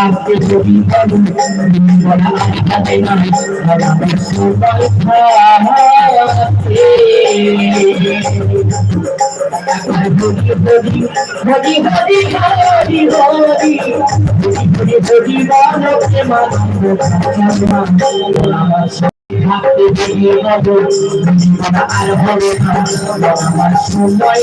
থাকতে যদি বলো বলা আটকাবে না আমার সবাই থাকে হরি হরি হরি হরি হরি হরি হরি হরি মানবকে মানব ভাবতে বেরিয়ে যাব জীবন আর হবে না আমার সময়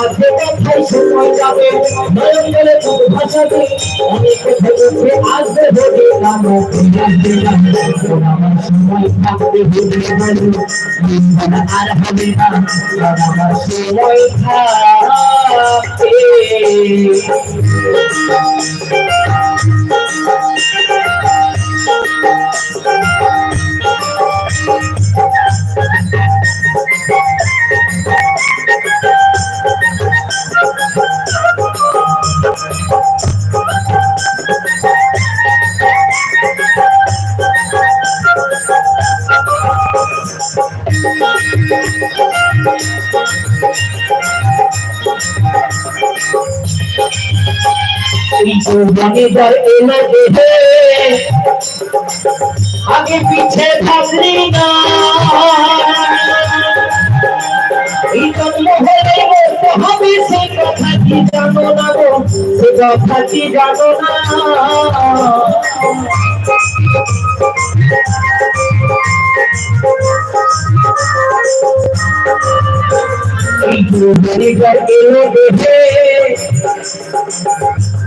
মাঝে কথাই সময় যাবে নয়ন বলে কত ভাষাতে অনেক কথা বলতে আসবে ভোটে কানো রাখবে আর হবে না এই কোরবানি দর এলো দেহে আগে পিছে থাকলি না। হবে সে কথা কি জানো না গো? সে কথা কি জানো না?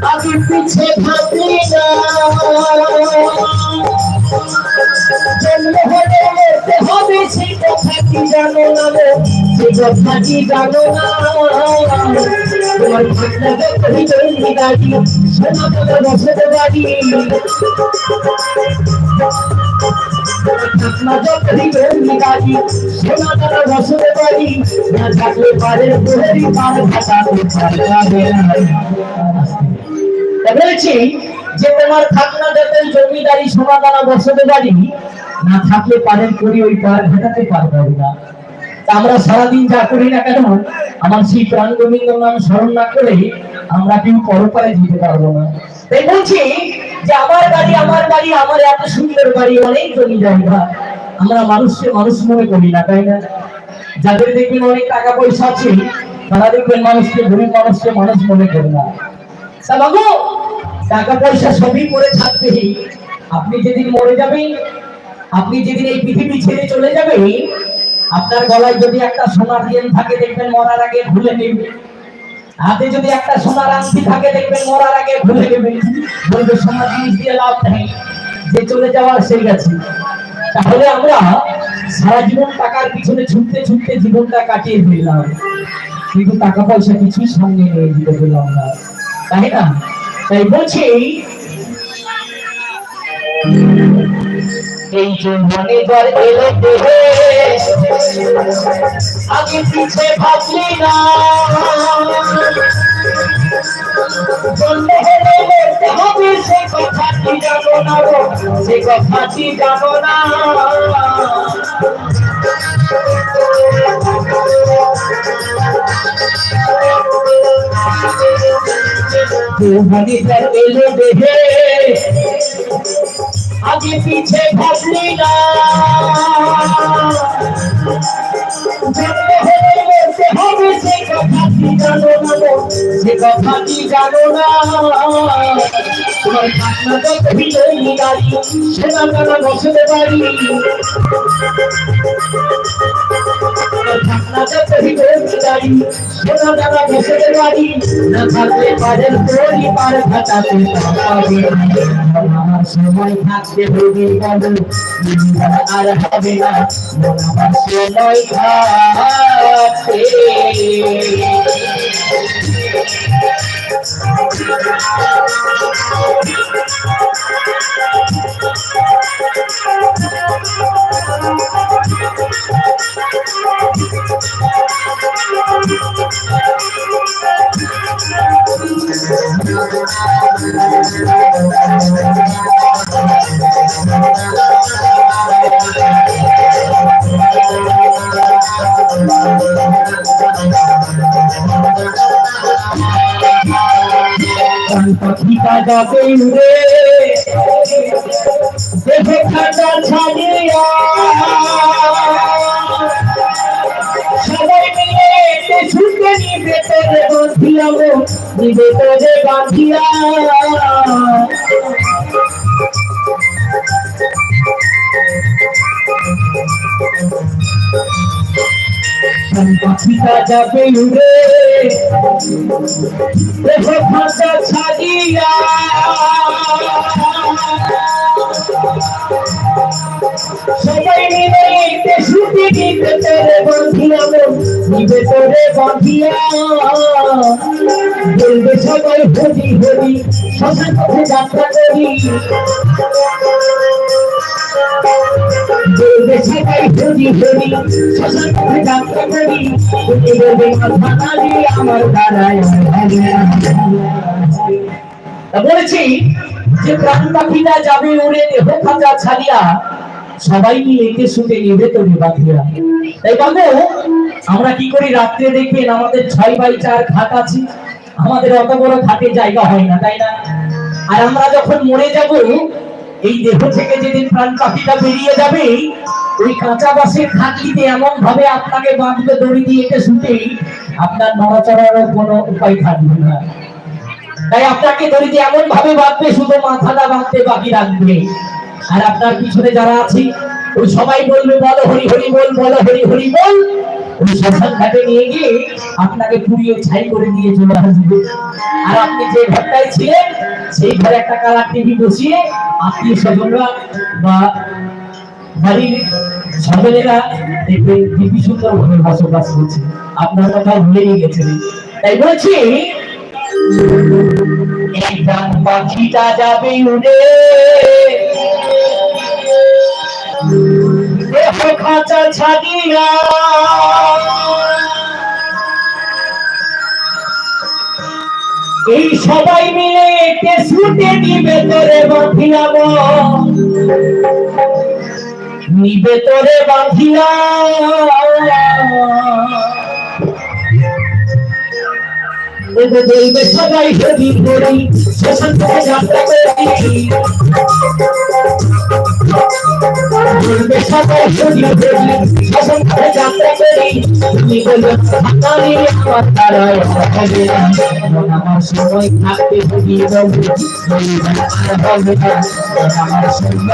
আগে পিছে থাকি না জন্ম হলে হবে, সেই কথা কি জানো না গো? সে কথা কি জানো না? তোমার চলি গাড়ি সোনা কালো না বলেছি যে তোমার থাকনা যাতে জমিদারি সমাধানা বসতে পারি না থাকলে পারেন করি ওই পার ঘটাতে পারবে না আমরা সারাদিন যা করি না কেন, আমার সেই প্রাণ গোবিন্দ নাম স্মরণ না করে আমরা কেউ পরপারে যেতে পারব না। তাই বলছি যে আমার বাড়ি আমার বাড়ি, আমার এত সুন্দর বাড়ি, অনেক জমি জায়গা। আমরা মানুষকে মানুষ মনে করি না, তাই না? যাদের দেখবেন অনেক টাকা পয়সা আছে, তারা দেখবেন মানুষকে, গরিব মানুষকে মানুষ মনে করে না। বাবু, টাকা পয়সা সবই করে থাকবে। আপনি যেদিন মরে যাবেন, আপনি যেদিন এই পৃথিবী ছেড়ে চলে যাবেন, আপনার গলায় যদি একটা সোনার চেন থাকে, দেখবেন মরার আগে ভুলে নেবে। হাতে যদি একটা সোনার আংটি থাকে, দেখবেন মরার আগে ভুলে নেবে বলবে, সোনার জিনিস দিয়ে লাভ নেই, যে চলে যাওয়ার সেই গেছে। তাহলে আমরা সারা জীবন টাকার পিছনে ছুটতে ছুটতে জীবনটা কাটিয়ে ফেললাম। কিন্তু টাকা পয়সা কিছুই সঙ্গে নিয়ে দিতে পেলাম না। তাই না? তাই বলছি এই জীবনে যার এলে দেহে আমি পিছে ভাবলি না। হবে সে কথাটি জানো না সে কথাটি জানো না। এলে দেহে। আগে পিছে ভাবলি না। সে কথা কি জানো না সে কথা কি জানো না? তোমার খাতনা যত ভিতরি গাড়ি সোনা কানা বসতে পারি থাকনা যত ভিতরি গাড়ি সোনা কানা বসতে পারি না থাকলে পারের পরি পার ঘাটাতে আমার সময় থাকতে হবে বলো আর হবে না আমার সময় থাকতে কান যাবে উড়ে দেখে খাটা ছাড়িয়া। সবাই মিলে ছুটে নিবে তোরে বাঁধিয়া গো, নিবে তোরে বাঁধিয়া। কান পাখিটা যাবে উড়ে। ফাঁসা ছাড়িয়া। সবাই মিলে ছুটি নিবে তোরে বাঁধিয়া নিবে তোরে বাঁধিয়া। বলবে সবাই হরি হরি, শ্মশান পথে যাত্রা করি। সবাই বলেছি যে যাবে উড়ে দেহ ছাড়িয়া সবাই শুতে নিবে তো তাই বাবু, আমরা কি করি রাত্রে দেখবেন আমাদের ছয় বাই চার খাট আছে, আমাদের অত বড় খাটে জায়গা হয় না, তাই না? আর আমরা যখন মরে যাব এই দেহ থেকে যেদিন প্রাণ পাখিটা বেরিয়ে যাবে, ওই কাঁচা বাসের খাটলিতে এমন ভাবে আপনাকে বাঁধবে, দড়ি দিয়ে একে শুতে আপনার নড়াচড়ারও কোনো উপায় থাকবে না। তাই আপনাকে দড়ি দিয়ে এমন ভাবে বাঁধবে, শুধু মাথাটা বাঁধতে বাকি রাখবে। আর আপনার পিছনে যারা আছে, ওই সবাই বলবে, বলো হরি হরি বল, বলো হরি হরি বল। নিয়ে আপনাকে পুড়িয়ে ছাই করে দিয়ে চলে আসবে। আর আপনি যে ঘরটায় ছিলেন, সেই ঘরে একটা কালার টিভি বসিয়ে আত্মীয় স্বজনরা বা বাড়ির সকলেরা দেখবে সুন্দর ভাবে বসবাস করছে। আপনার কথা ভুলেই গেছেন। তাই বলছি, এই পাখিটা যাবে উড়ে। দেহ খাঁচা ছাড়িয়া এই সবাই মিলে একে ছুটে নিবে তোরে বাঁধিয়াব নিবে তোরে বলবে সবাই হরি হরি শ্মশান যাত্রা করি বলবে সবাই হরি হরি শ্মশান থেকে যাত্রা করি তুমি বলবে আমি আমার তারায় মন আমার সময় থাকতে বলবে বলবে আর হবে আমার সময় থাকতে